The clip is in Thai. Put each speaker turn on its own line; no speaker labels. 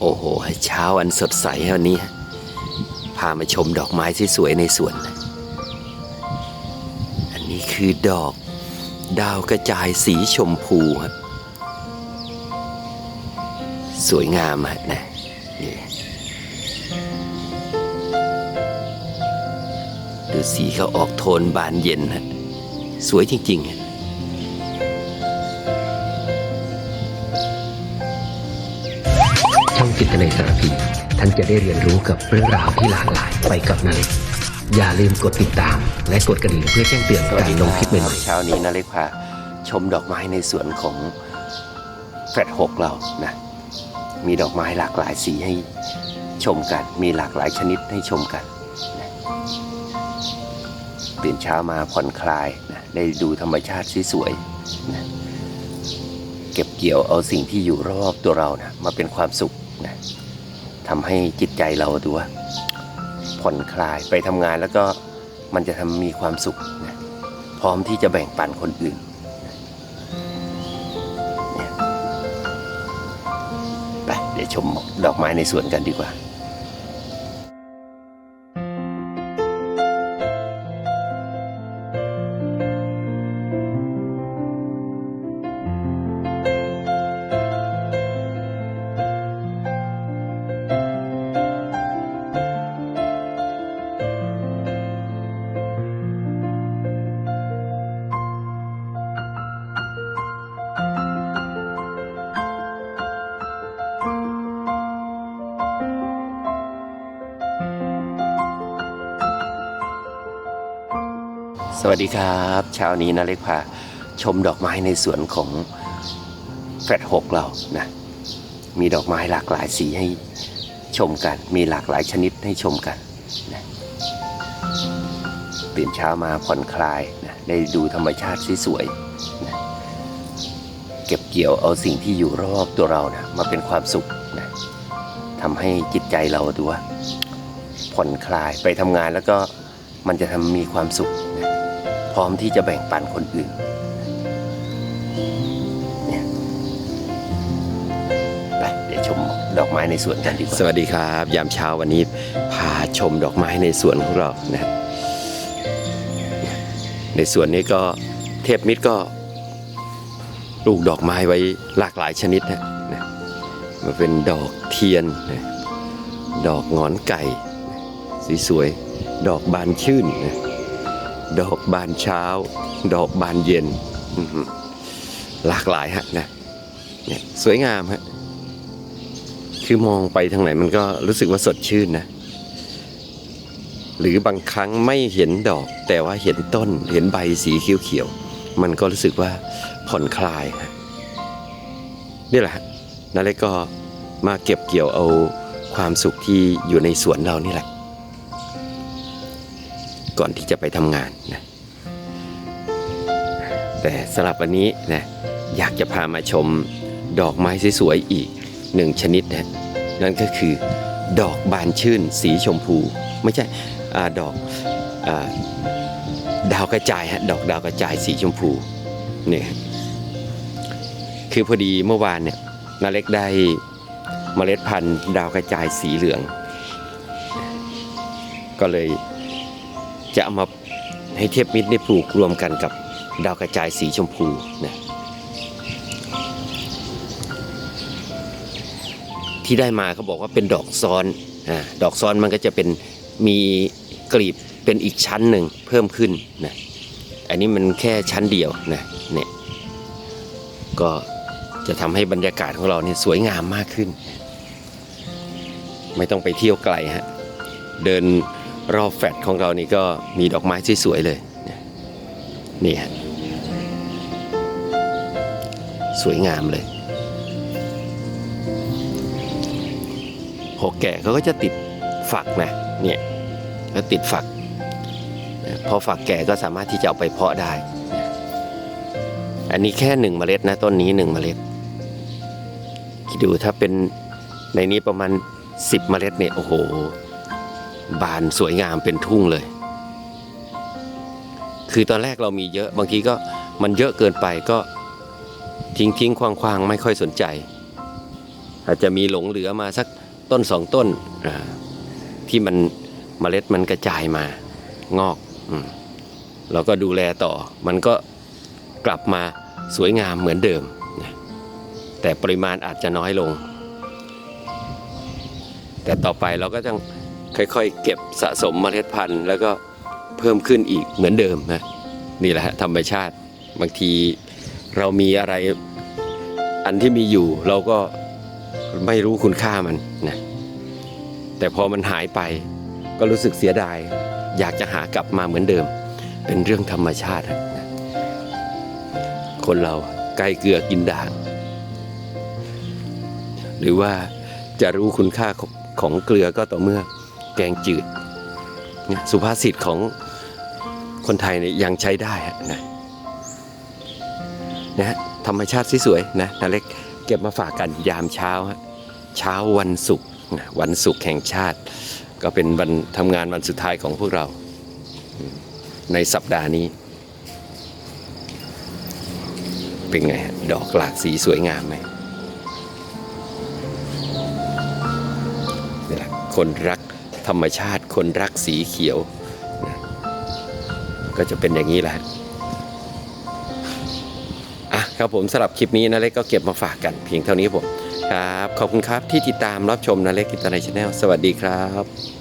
โอ้โหเช้าอันสดใสวันนี้ พามาชมดอกไม้ที่สวยในสวน อันนี้คือดอก ดาวกระจายสีชมพูครับ สวยงามฮะนะนี่ดูสีเขาออกโทนบานเย็นฮะ สวยจริงๆฮะ
ช่องจิตในสารพี ท่านจะได้เรียนรู้กับเรื่องราวที่หลากหลายไปกับนาเล็กอย่าลืมกดติดตาม และกดกระดิ่งเพื่อแจ้งเตือนการลงคลิปใหม่ๆ
เช้านี้นาเล็กพาชมดอกไม้ในสวนของแฟลตหกเรานะมีดอกไม้หลากหลายสีให้ชมกัน มีหลากหลายชนิดให้ชมกันนะตื่นเช้ามาผ่อนคลายนะได้ดูธรรมชาติสวยๆนะเก็บเกี่ยวเอาสิ่งที่อยู่รอบตัวเรานะมาเป็นความสุข นะทำให้จิตใจเราดูว่าผ่อนคลายไปทำงานแล้วก็มันจะทำมีความสุขนะพร้อมที่จะแบ่งปันคนอื่นไปเดี๋ยวชมดอกไม้ในสวนกันดีกว่า สวัสดีครับเช้านี้นาเล็กพาชมดอกไม้ในสวนของแฟลตหกเรานะมีดอกไม้หลากหลายสีให้ชมกัน มีหลากหลายชนิดให้ชมกันนะตื่นเช้ามาผ่อนคลายนะได้ดูธรรมชาติสวยๆนะเก็บเกี่ยวเอาสิ่งที่อยู่รอบตัวเรานะมาเป็นความสุขนะทำให้จิตใจเราดูว่าผ่อนคลายไปทำงานแล้วก็มันจะทำมีความสุข ร้อมที่จะแบ่งปันคนอื่นเนี่ยไปเดี๋ยวชมดอกไม้ในสวนกันดีกว่า สวัสดีครับ ยามเช้าวันนี้พาชมดอกไม้ในสวนของเรานะ ในสวนนี้ก็เทพมิตรก็ปลูกดอกไม้ไว้หลากหลายชนิดนะนะมาเป็นดอกเทียนนะดอกงอนไก่ สวยๆ ดอกบานชื่นนะ ดอกบานเช้า ดอกบานเย็น หลากหลายฮะนะเนี่ยสวยงามฮะคือมองไปทางไหนมันก็รู้สึกว่าสดชื่นนะ หรือบางครั้งไม่เห็นดอก แต่ว่าเห็นต้นเห็นใบสีเขียวๆมันก็รู้สึกว่าผ่อนคลายฮะนี่แหละฮะนาเล็กก็มาเก็บเกี่ยวเอาความสุขที่อยู่ในสวนเรานี่แหละ ก่อนที่จะไปทำงานนะแต่สำหรับวันนี้นะอยากจะพามาชมดอกไม้สวยๆอีกหนึ่งชนิดนะนั่นก็คือ ดอกบานชื่นสีชมพู ไม่ใช่อดอกอดาวกระจายฮะดอกดาวกระจายสีชมพูเนี่ยคือพอดีเมื่อวานเนี่ยนาเล็กได้เมล็ดพันธุ์ดาวกระจายสีเหลือง ก็เลย จะเอามาให้เทพมิตรได้ปลูกรวมกันกับดาวกระจายสีชมพูนะที่ได้มาเขาบอกว่าเป็นดอกซ้อนอาดอกซ้อนมันก็จะเป็นมีกลีบเป็นอีกชั้นหนึ่งเพิ่มขึ้นนะอันนี้มันแค่ชั้นเดียวนะเนี่ยก็จะทำให้บรรยากาศของเราเนี่ยสวยงามมากขึ้น ไม่ต้องไปเที่ยวไกลฮะเดิน รอบแฟลตของเรานี่ก็มีดอกไม้สวยๆเลยเนี่ยนี่ฮะสวยงามเลยพอแก่เขาก็จะติดฝักนะเนี่ยก็ติดฝักพอฝักแก่ก็สามารถที่จะเอาไปเพาะได้ อันนี้แค่หนึ่งเมล็ดนะต้นนี้หนึ่งเมล็ดคิดดูถ้าเป็นในนี้ประมาณสิบเมล็ดเนี่ยโอ้โห บานสวยงามเป็นทุ่งเลย คือตอนแรกเรามีเยอะบางทีก็มันเยอะเกินไปก็ทิ้งทิ้งควางควางไม่ค่อยสนใจ อาจจะมีหลงเหลือมาสักต้นสองต้นที่มันเมล็ดมันกระจายมางอกอเราก็ดูแลต่อ มันก็กลับมาสวยงามเหมือนเดิม แต่ปริมาณอาจจะน้อยลง แต่ต่อไปเราก็ต้อง ค่อยๆ เก็บสะสมเมล็ดพันธุ์ แล้วก็เพิ่มขึ้นอีกเหมือนเดิมนะนี่แหละธรรมชาติบางทีเรามีอะไรอันที่มีอยู่เราก็ไม่รู้คุณค่ามันนะแต่พอมันหายไปก็รู้สึกเสียดาย อยากจะหากลับมาเหมือนเดิม เป็นเรื่องธรรมชาตินะคนเราใกล้เกลือกินด่าง หรือว่าจะรู้คุณค่าของเกลือก็ต่อเมื่อ แกงจืดเนี่ยสุภาษิตของคนไทยเนี่ยยังใช้ได้ะนะนะธรรมชาติสวยๆนะนาเล็กเก็บมาฝากกันยามเช้าฮะเช้าวันศุกร์วันศุกร์แห่งชาติ ก็เป็นวันทำงานวันสุดท้ายของพวกเรา ในสัปดาห์นี้ เป็นไงฮะดอกหลากสีสวยงามไหมนี่แหละคนรัก ธรรมชาติคนรักสีเขียวนะก็จะเป็นอย่างนี้แหละอะครับผมสำหรับคลิปนี้นะเล็กก็เก็บมาฝากกันเพียงเท่านี้ผมครับ ขอบคุณครับที่ติดตามรับชมนะเล็กกิตนาชแนลสวัสดีครับ